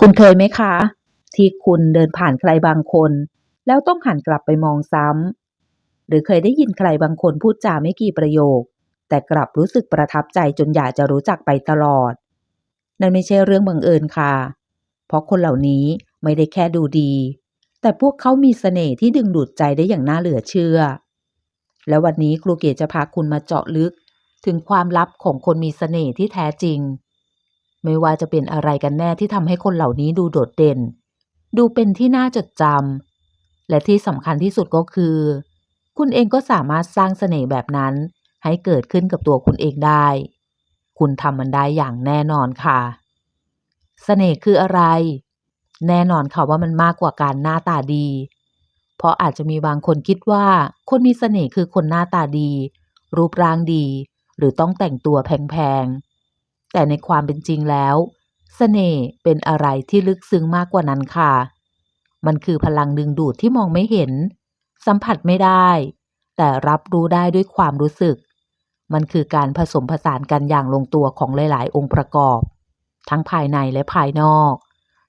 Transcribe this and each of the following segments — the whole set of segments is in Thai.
คุณเคยไหมคะ ที่คุณเดินผ่านใครบางคน แล้วต้องหันกลับไปมองซ้ำหรือเคยได้ยินใครบางคนพูดจาไม่กี่ประโยค แต่กลับรู้สึกประทับใจจนอยากจะรู้จักไปตลอด นั่นไม่ใช่เรื่องบังเอิญค่ะ เพราะคนเหล่านี้ไม่ได้แค่ดูดี แต่พวกเขามีเสน่ห์ที่ดึงดูดใจได้อย่างน่าเหลือเชื่อ และวันนี้ครูเกศจะพาคุณมาเจาะลึก ถึงความลับของคนมีเสน่ห์ที่แท้จริง ไม่ว่าจะเป็นอะไรกันแน่ที่ทำให้คนเหล่านี้ดูโดดเด่น ดูเป็นที่น่าจดจำและที่สำคัญที่สุดก็คือ คุณเองก็สามารถสร้างเสน่ห์แบบนั้น ให้เกิดขึ้นกับตัวคุณเองได้ คุณทำมันได้อย่างแน่นอนค่ะเสน่ห์คืออะไร แน่นอนค่ะว่ามันมากกว่าการหน้าตาดี เพราะอาจจะมีบางคนคิดว่า คนมีเสน่ห์คือคนหน้าตาดี รูปร่างดี หรือต้องแต่งตัวแพงๆ แต่ในความเป็นจริงแล้วเสน่ห์เป็นอะไรที่ลึกซึ้งมากกว่านั้นค่ะ มันคือพลังดึงดูดที่มองไม่เห็น สัมผัสไม่ได้ แต่รับรู้ได้ด้วยความรู้สึก มันคือการผสมผสานกันอย่างลงตัวของหลาย ๆ องค์ประกอบ ทั้งภายในและภายนอก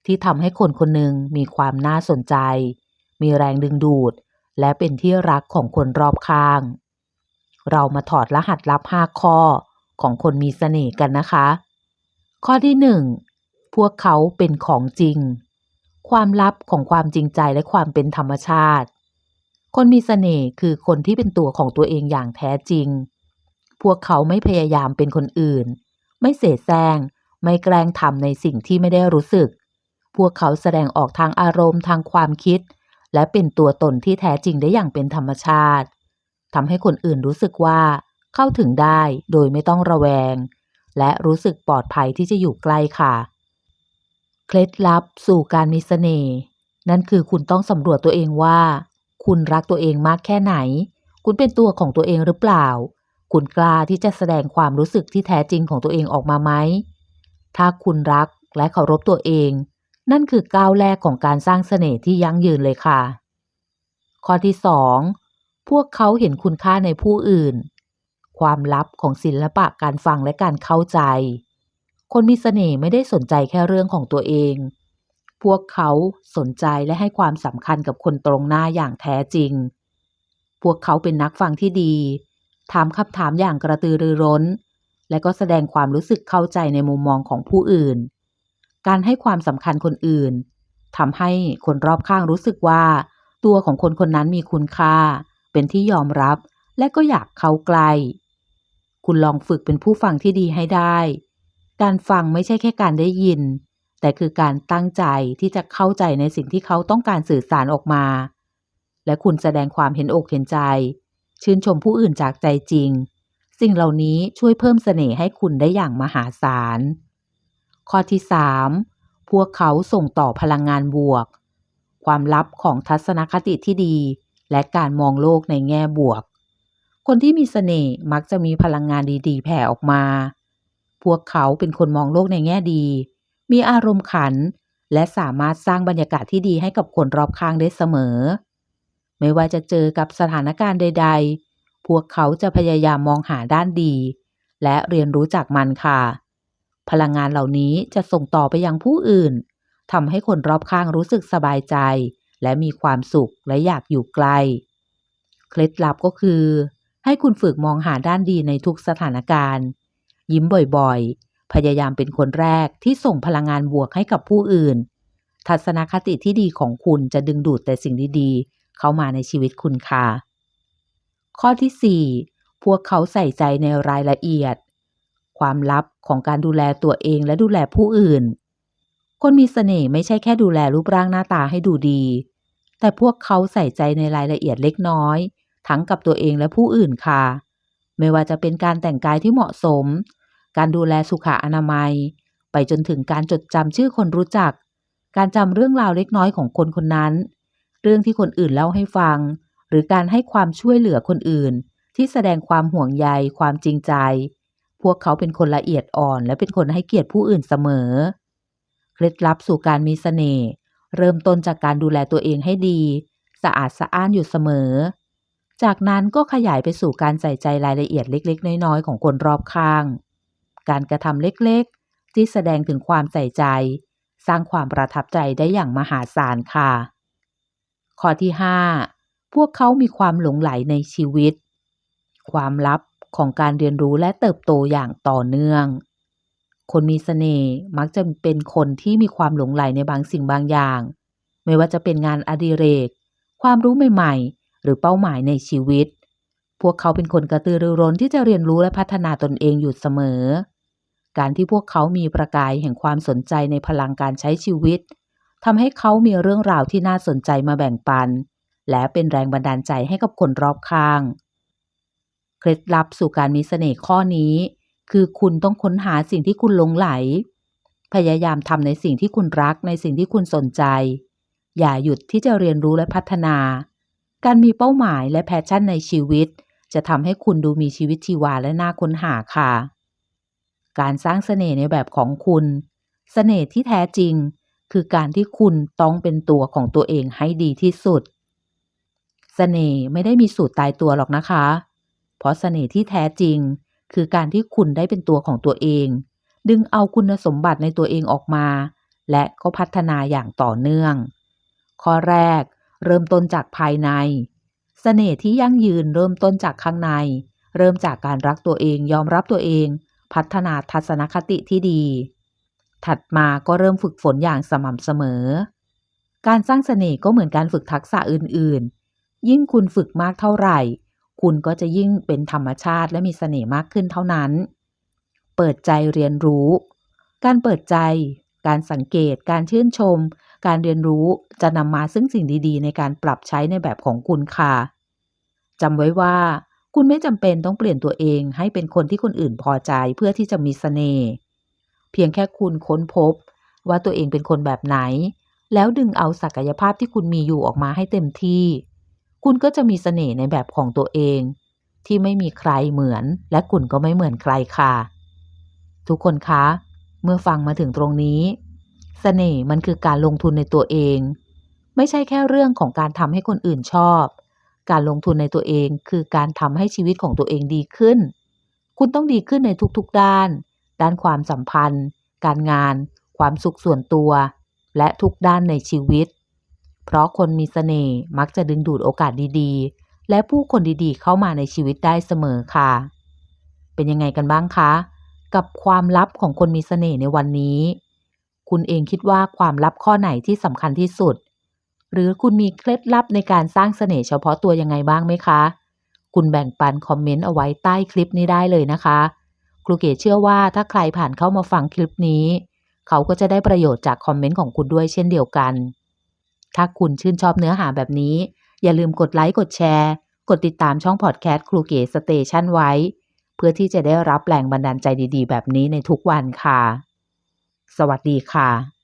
ที่ทำให้คนคนหนึ่งมีความน่าสนใจ มีแรงดึงดูด และเป็นที่รักของคนรอบข้าง เรามาถอดรหัสลับ5ข้อ ของคนมีเสน่ห์กันนะคะ ข้อที่1พวกเขาเป็นของจริง ความลับของความจริงใจและความเป็นธรรมชาติ คนมีเสน่ห์คือคนที่เป็นตัวของตัวเองอย่างแท้จริง พวกเขาไม่พยายามเป็นคนอื่น ไม่เสแสร้งไม่แกล้งทำในสิ่งที่ไม่ได้รู้สึก พวกเขาแสดงออกทางอารมณ์ทางความคิด และเป็นตัวตนที่แท้จริงได้อย่างเป็นธรรมชาติทำให้คนอื่นรู้สึกว่า เข้าถึงได้โดยไม่ต้องระแวง และรู้สึกปลอดภัยที่จะอยู่ใกล้ค่ะ เคล็ดลับสู่การมีเสน่ห์นั่นคือคุณต้องสำรวจตัวเองว่า คุณรักตัวเองมากแค่ไหน คุณเป็นตัวของตัวเองหรือเปล่า คุณกล้าที่จะแสดงความรู้สึกที่แท้จริงของตัวเองออกมาไหมถ้าคุณรักและเคารพตัวเอง นั่นคือก้าวแรกของการสร้างเสน่ห์ที่ยั่งยืนเลยค่ะ ข้อที่สองพวกเขาเห็นคุณค่าในผู้อื่น ความลับของศิลปะการฟังและการเข้าใจ คนมีเสน่ห์ไม่ได้สนใจแค่เรื่องของตัวเอง พวกเขาสนใจและให้ความสำคัญกับคนตรงหน้าอย่างแท้จริง พวกเขาเป็นนักฟังที่ดี ถามคำถามอย่างกระตือรือร้น และก็แสดงความรู้สึกเข้าใจในมุมมองของผู้อื่น การให้ความสำคัญคนอื่นทำให้คนรอบข้างรู้สึกว่า ตัวของคนคนนั้นมีคุณค่า เป็นที่ยอมรับและก็อยากเข้าใกล้ คุณลองฝึกเป็นผู้ฟังที่ดีให้ได้ การฟังไม่ใช่แค่การได้ยิน แต่คือการตั้งใจที่จะเข้าใจในสิ่งที่เขาต้องการสื่อสารออกมา และคุณแสดงความเห็นอกเห็นใจ ชื่นชมผู้อื่นจากใจจริง สิ่งเหล่านี้ช่วยเพิ่มเสน่ห์ให้คุณได้อย่างมหาศาล ข้อที่3พวกเขาส่งต่อพลังงานบวก ความลับของทัศนคติที่ดี และการมองโลกในแง่บวก คนที่มีเสน่ห์มักจะมีพลังงานดีๆ แผ่ออกมา พวกเขาเป็นคนมองโลกในแง่ดี มีอารมณ์ขัน และสามารถสร้างบรรยากาศที่ดีให้กับคนรอบข้างได้เสมอ ไม่ว่าจะเจอกับสถานการณ์ใด ๆ พวกเขาจะพยายามมองหาด้านดี และเรียนรู้จากมันค่ะ พลังงานเหล่านี้จะส่งต่อไปยังผู้อื่นทำให้คนรอบข้างรู้สึกสบายใจ และมีความสุขและอยากอยู่ใกล เคล็ดลับก็คือ ให้คุณฝึกมองหาด้านดีในทุกสถานการณ์ ยิ้มบ่อยๆ พยายามเป็นคนแรกที่ส่งพลังงานบวกให้กับผู้อื่น ทัศนคติที่ดีของคุณจะดึงดูดแต่สิ่งดีๆ เข้ามาในชีวิตคุณค่ะ ข้อที่ 4 พวกเขาใส่ใจในรายละเอียด ความลับของการดูแลตัวเองและดูแลผู้อื่น คนมีเสน่ห์ไม่ใช่แค่ดูแลรูปร่างหน้าตาให้ดูดี แต่พวกเขาใส่ใจในรายละเอียดเล็กน้อย ทั้งกับตัวเองและผู้อื่นค่ะ ไม่ว่าจะเป็นการแต่งกายที่เหมาะสม การดูแลสุขอนามัย ไปจนถึงการจดจำชื่อคนรู้จัก การจำเรื่องราวเล็กน้อยของคนคนนั้น เรื่องที่คนอื่นเล่าให้ฟัง หรือการให้ความช่วยเหลือคนอื่น ที่แสดงความห่วงใย ความจริงใจ พวกเขาเป็นคนละเอียดอ่อน และเป็นคนให้เกียรติผู้อื่นเสมอ เคล็ดลับสู่การมีเสน่ห์เริ่มต้นจากการดูแลตัวเองให้ดี สะอาดสะอ้านอยู่เสมอ จากนั้นก็ขยายไปสู่การใส่ใจรายละเอียดเล็ก ๆ น้อย ๆ ของคนรอบข้าง การกระทำเล็กๆ ที่แสดงถึงความใส่ใจ สร้างความประทับใจได้อย่างมหาศาลค่ะ ข้อที่ 5 พวกเขามีความหลงไหลในชีวิต ความลับของการเรียนรู้และเติบโตอย่างต่อเนื่อง คนมีเสน่ห์มักจะเป็นคนที่มีความหลงไหลในบางสิ่งบางอย่าง ไม่ว่าจะเป็นงานอดิเรก ความรู้ใหม่ๆ หรือเป้าหมายในชีวิต พวกเขาเป็นคนกระตือรือร้นที่จะเรียนรู้และพัฒนาตนเองอยู่เสมอ การที่พวกเขามีประกายแห่งความสนใจในพลังการใช้ชีวิตทำให้เขามีเรื่องราวที่น่าสนใจมาแบ่งปัน และเป็นแรงบันดาลใจให้กับคนรอบข้าง เคล็ดลับสู่การมีเสน่ห์ข้อนี้ คือคุณต้องค้นหาสิ่งที่คุณหลงไหล พยายามทำในสิ่งที่คุณรักในสิ่งที่คุณสนใจ อย่าหยุดที่จะเรียนรู้และพัฒนา การมีเป้าหมายและแพชชั่นในชีวิต จะทำให้คุณดูมีชีวิตชีวาและน่าค้นหาค่ะ การสร้างเสน่ห์ในแบบของคุณ เสน่ห์ที่แท้จริง คือการที่คุณต้องเป็นตัวของตัวเองให้ดีที่สุด เสน่ห์ไม่ได้มีสูตรตายตัวหรอกนะคะ เพราะเสน่ห์ที่แท้จริง คือการที่คุณได้เป็นตัวของตัวเอง ดึงเอาคุณสมบัติในตัวเองออกมา และก็พัฒนาอย่างต่อเนื่อง ข้อแรก เริ่มต้นจากภายใน เสน่ห์ที่ยั่งยืนเริ่มต้นจากข้างใน เริ่มจากการรักตัวเองยอมรับตัวเอง พัฒนาทัศนคติที่ดี ถัดมาก็เริ่มฝึกฝนอย่างสม่ำเสมอ การสร้างเสน่ห์ก็เหมือนการฝึกทักษะอื่น ๆ ยิ่งคุณฝึกมากเท่าไหร่ คุณก็จะยิ่งเป็นธรรมชาติและมีเสน่ห์มากขึ้นเท่านั้น เปิดใจเรียนรู้ การเปิดใจ การสังเกต การชื่นชม การเรียนรู้จะนำมาซึ่งสิ่งดีๆ ในการปรับใช้ในแบบของคุณค่ะจำไว้ว่า คุณไม่จำเป็นต้องเปลี่ยนตัวเองให้เป็นคนที่คนอื่นพอใจเพื่อที่จะมีเสน่ห์เพียงแค่คุณค้นพบ ว่าตัวเองเป็นคนแบบไหน แล้วดึงเอาศักยภาพที่คุณมีอยู่ออกมาให้เต็มที่ คุณก็จะมีเสน่ห์ในแบบของตัวเอง ที่ไม่มีใครเหมือน และคุณก็ไม่เหมือนใครค่ะ ทุกคนคะ เมื่อฟังมาถึงตรงนี้เสน่ห์มันคือการลงทุนในตัวเอง ไม่ใช่แค่เรื่องของการทำให้คนอื่นชอบ การลงทุนในตัวเองคือการทำให้ชีวิตของตัวเองดีขึ้น คุณต้องดีขึ้นในทุกๆด้าน ด้านความสัมพันธ์ การงาน ความสุขส่วนตัว และทุกด้านในชีวิต เพราะคนมีสเสน่ห์มักจะดึงดูดโอกาสดีๆ และผู้คนดีๆ เข้ามาในชีวิตได้เสมอค่ะ เป็นยังไงกันบ้างคะ กับความลับของคนมีสเสน่ห์ในวันนี้ คุณเองคิดว่าความลับข้อไหนที่สำคัญที่สุด หรือคุณมีเคล็ดลับในการสร้างเสน่ห์เฉพาะตัวยังไงบ้างไหมคะ คุณแบ่งปันคอมเมนต์เอาไว้ใต้คลิปนี้ได้เลยนะคะครูเกศเชื่อว่าถ้าใครผ่านเข้ามาฟังคลิปนี้ เขาก็จะได้ประโยชน์จากคอมเมนต์ของคุณด้วยเช่นเดียวกัน ถ้าคุณชื่นชอบเนื้อหาแบบนี้ อย่าลืมกดไลค์กดแชร์ กดติดตามช่องพอดแคสต์ครูเกศสเตชันไว้ เพื่อที่จะได้รับแรงบันดาลใจดีๆ แบบนี้ในทุกวันค่ะ สวัสดีค่ะ